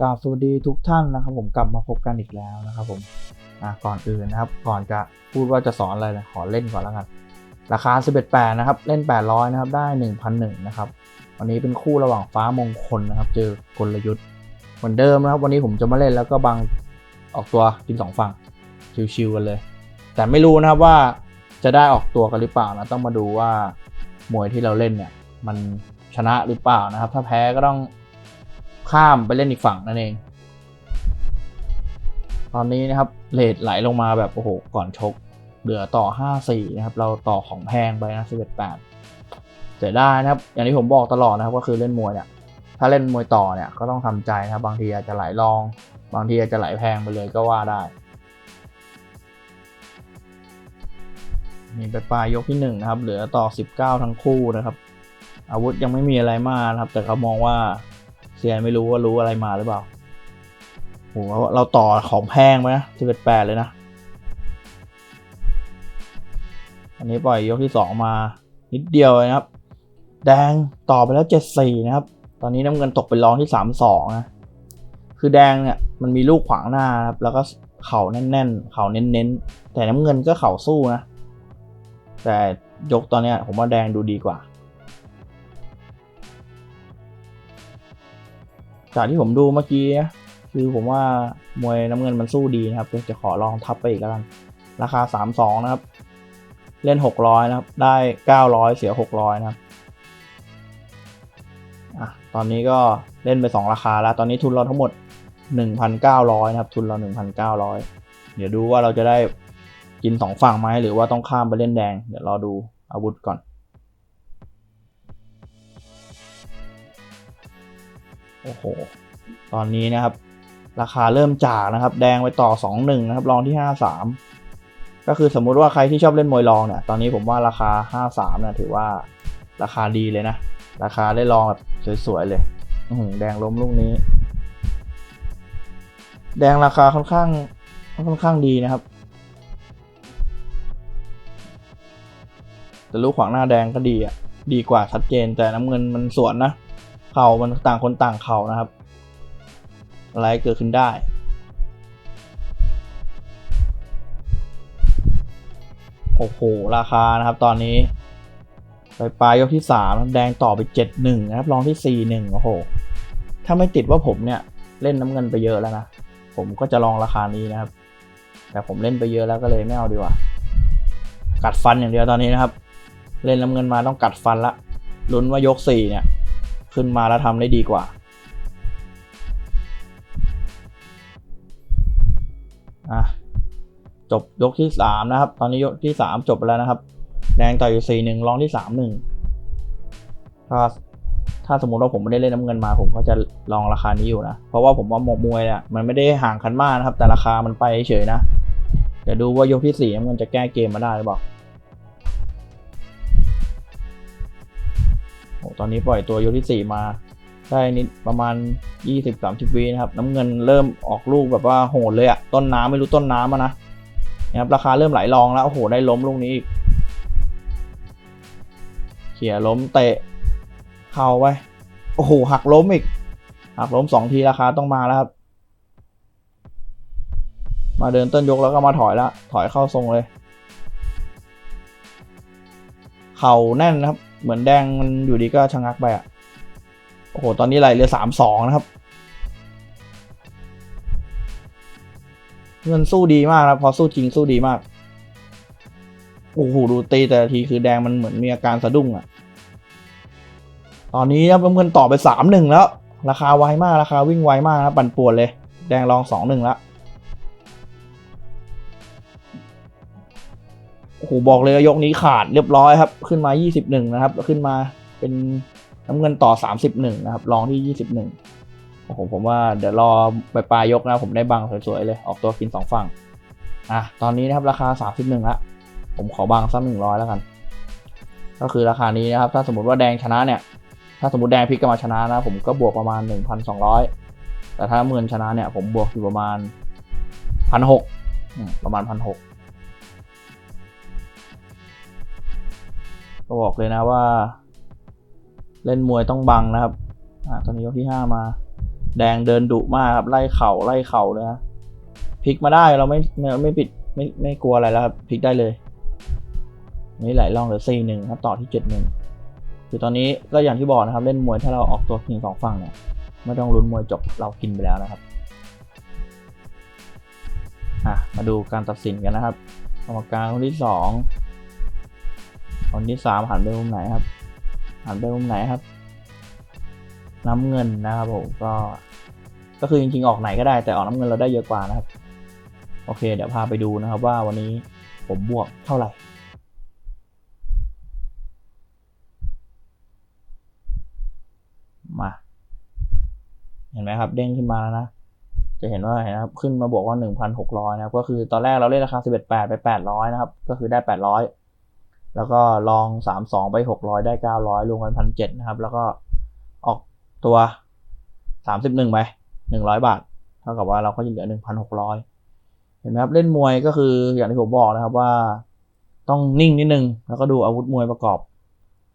กราบสวัสดีทุกท่านนะครับ ผมกลับมาพบกันอีกแล้วนะครับ ผมก่อนอื่นนะครับ ก่อนจะพูดว่าจะสอนอะไรนะขอเล่นก่อนแล้วกัน ราคา 11 8 นะครับ เล่น 800 นะครับ ได้ 1,001 นะครับ วันนี้เป็นคู่ระหว่างฟ้ามงคลนะครับ เจอกลยุทธ์เหมือนเดิมนะครับ วันนี้ผมจะมาเล่นแล้วก็บังออกตัวกินสองฝั่งชิวๆกันเลย แต่ไม่รู้นะครับว่าจะได้ออกตัวกันหรือเปล่านะต้องมาดูว่ามวยที่เราเล่นเนี่ย มันชนะหรือเปล่านะครับ ถ้าแพ้ก็ต้อง ข้ามไปเล่นอีกฝั่งนั่นเอง ตอนนี้นะครับเลทไหลลงมาแบบโอ้โหก่อนชก เหลือต่อ 5-4 นะครับ เราต่อของแพงไปนะ11-8เสียได้นะครับ อย่างที่ผมบอกตลอดนะครับก็คือเล่นมวยเนี่ยถ้าเล่นมวยต่อเนี่ยก็ต้องทำใจนะครับ บางทีอาจจะไหลลอง บางทีอาจจะไหลแพงไปเลยก็ว่าได้นี่ไปปลายยกที่หนึ่งนะครับ เหลือต่อ 19 ทั้งคู่นะครับ อาวุธยังไม่มีอะไรมากนะครับ แต่เขามองว่า เซียนไม่รู้ว่ารู้อะไรมาหรือเปล่าโหเราต่อของแพงไปนะ11-8เลยนะอันนี้ปล่อยยกที่สองมานิดเดียวเลยนะครับ แดงต่อไปแล้วเจ็ดสี่นะครับ ตอนนี้น้ำเงินตกเป็นรองที่สามสองนะ คือแดงเนี่ยมันมีลูกขวางหน้านะครับ แล้วก็เข่าแน่นๆ เข่าเน้นๆ แต่น้ำเงินก็เข่าสู้นะ แต่ยกตอนเนี้ยผมว่าแดงดูดีกว่า จากที่ผมดูเมื่อกี้คือผมว่ามวยน้ำเงินมันสู้ดีนะครับจะขอลองทับไปอีกแล้วกัน ราคาสามสองนะครับ เล่น 600 นะครับ ได้ 900 เสีย 600 นะครับอะตอนนี้ก็เล่นไป 2 ราคาแล้ว ตอนนี้ทุนเราทั้งหมด 1,900 นะครับ ทุนเรา 1,900 เดี๋ยวดูว่าเราจะได้กิน 2 ฝั่งไหมหรือว่าต้องข้ามไปเล่นแดง เดี๋ยวรอดูอาวุธก่อน อ้โห ตอนนี้นะครับ ราคาเริ่มจากนะครับ แดงไปต่อ 2-1 นะครับ รองที่ 5-3 ก็คือสมมุติว่าใครที่ชอบเล่นมวยรองเนี่ย ตอนนี้ผมว่าราคา 53เนี่ยถือว่าราคาดีเลยนะ ราคาได้ลองแบบสวยๆเลยอืแดงล้มลูกนี้ แดงราคาค่อนข้างค่อนข้างดีนะครับ แต่ลูกขวางหน้าแดงก็ดีอะ ดีกว่าชัดเจนแต่น้ำเงินมันสวนนะ ข่ามันต่างคนต่างเข่านะครับ อะไรเกิดขึ้นได้โอ้โห ราคานะครับตอนนี้ ไปปลายยกที่สามแดงต่อไปเจ็ดหนึ่งนะครับรองที่สี่หนึ่งโอ้โห ถ้าไม่ติดว่าผมเนี่ยเล่นน้ำเงินไปเยอะแล้วนะ ผมก็จะลองราคานี้นะครับ แต่ผมเล่นไปเยอะแล้วก็เลยไม่เอาดีกว่า กัดฟันอย่างเดียวตอนนี้นะครับ เล่นน้ำเงินมาต้องกัดฟันละลุ้นว่ายกสี่เนี่ย ขึ้นมาแล้วทำได้ดีกว่า อะจบยกที่สามนะครับ ตอนนี้ยกที่สามจบไปแล้วนะครับแดงต่ออยู่สี่หนึ่งรองที่สามหนึ่งถ้าถ้าสมมติว่าผมไม่ได้เล่นน้ำเงินมา ผมก็จะลองราคานี้อยู่นะ เพราะว่าผมว่าหมกมวยเนี่ยมันไม่ได้ห่างกันมากนะครับ แต่ราคามันไปเฉยนะ เดี๋ยวดูว่ายกที่สี่น้ำเงินจะแก้เกมมาได้หรือเปล่า โอ้ตอนนี้ปล่อยตัวยกที่สี่มา ได้นิดประมาณ 20-30วินะครับ น้ำเงินเริ่มออกลูกแบบว่าโหดเลยอะต้นน้ำไม่รู้ต้นน้ำอะนะนะครับราคาเริ่มไหลรองแล้วโอ้โหได้ล้มลูกนี้อีกเขี่ยล้มเตะเข่าไปโอ้โหหักล้มอีก หักล้มสองทีราคาต้องมาแล้วครับ มาเดินต้นยกแล้วก็มาถอยแล้วถอยเข้าทรงเลย เข่าแน่นนะครับ เหมือนแดงมันอยู่ดีก็ชะงักไปอะโอ้โห ตอนนี้ไหลเหลือสามสองนะครับ เงินสู้ดีมากนะพอสู้จริงสู้ดีมาก โอ้โห ดูตีแต่ทีคือแดงมันเหมือนมีอาการสะดุ้งอะตอนนี้นะครับน้ำเงินต่อไปสามหนึ่งแล้ว ราคาไวมากราคาวิ่งไวมากนะปั่นป่วนเลย แดงลองสองหนึ่งแล้ว โอ้โหบอกเลยยกนี้ขาดเรียบร้อยครับ ขึ้นมา 21 นะครับ ขึ้นมาเป็นน้ำเงินต่อ 31 นะครับรองที่ 21 โอ้โหผมว่าเดี๋ยวรอไปปลายยกนะผมได้บังสวยๆเลย ออกตัวกิน 2 ฝั่ง อะ ตอนนี้นะครับราคา 31ละผมขอบังสัก100แล้วกัน ก็คือราคานี้นะครับ ถ้าสมมติว่าแดงชนะเนี่ย ถ้าสมมติแดงพลิกกลับมาชนะนะ ผมก็บวกประมาณ 1,200 แต่ถ้าเงินชนะเนี่ย ผมบวกอยู่ประมาณ1,600ประมาณ1,600ก็ บอกเลยนะว่า เล่นมวยต้องบังนะครับ อ่าตอนนี้ยกที่ห้ามา แดงเดินดุมากครับ ไล่เข่าไล่เข่าเลยนะพลิกมาได้เราไม่ไม่ไม่ปิดไม่ไม่กลัวอะไรแล้วครับพลิกได้เลย นี่ไหลล่องเหลือสี่หนึ่งครับต่อที่เจ็ดหนึ่งคือตอนนี้ก็อย่างที่บอกนะครับ เล่นมวยถ้าเราออกตัวถึงสองฝั่งเนี่ยไม่ต้องลุ้นมวยจบเรากินไปแล้วนะครับอะมาดูการตัดสินกันนะครับกรรมการคนที่สอง คนที่สามหันไปมุมไหนครับ หันไปมุมไหนครับ น้ำเงินนะครับผมก็ ก็คือจริงๆออกไหนก็ได้แต่ออกน้ำเงินเราได้เยอะกว่านะครับ โอเค เดี๋ยวพาไปดูนะครับว่าวันนี้ผมบวกเท่าไหร่มา เห็นไหมครับ เด้งขึ้นมาแล้วนะ จะเห็นว่าเห็นครับ ขึ้นมาบวกว่า 1,600 นะครับ ก็คือตอนแรกเราเล่นราคา 11.8 ไป 800 นะครับ ก็คือได้ 800 แล้วก็ลอง 32 ไป 600 ได้ 900รวมกัน1,700นะครับ แล้วก็ออกตัว 31 ไป 100 บาท เท่ากับว่าเราก็จะเหลือ 1,600 เห็นไหมครับ เล่นมวยก็คืออย่างที่ผมบอกนะครับว่าต้องนิ่งนิดนึง แล้วก็ดูอาวุธมวยประกอบ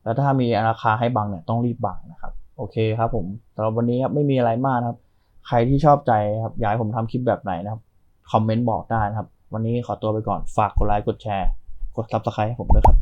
แล้วถ้ามีราคาให้บังเนี่ยต้องรีบบังนะครับ โอเคครับผมสำหรับวันนี้ครับไม่มีอะไรมากนะครับ ใครที่ชอบใจครับอยากให้ผมทำคลิปแบบไหนนะครับคอมเมนต์บอกได้นะครับ วันนี้ขอตัวไปก่อนฝากกดไลค์กดแชร์ กด subscribe ให้ผมด้วยครับ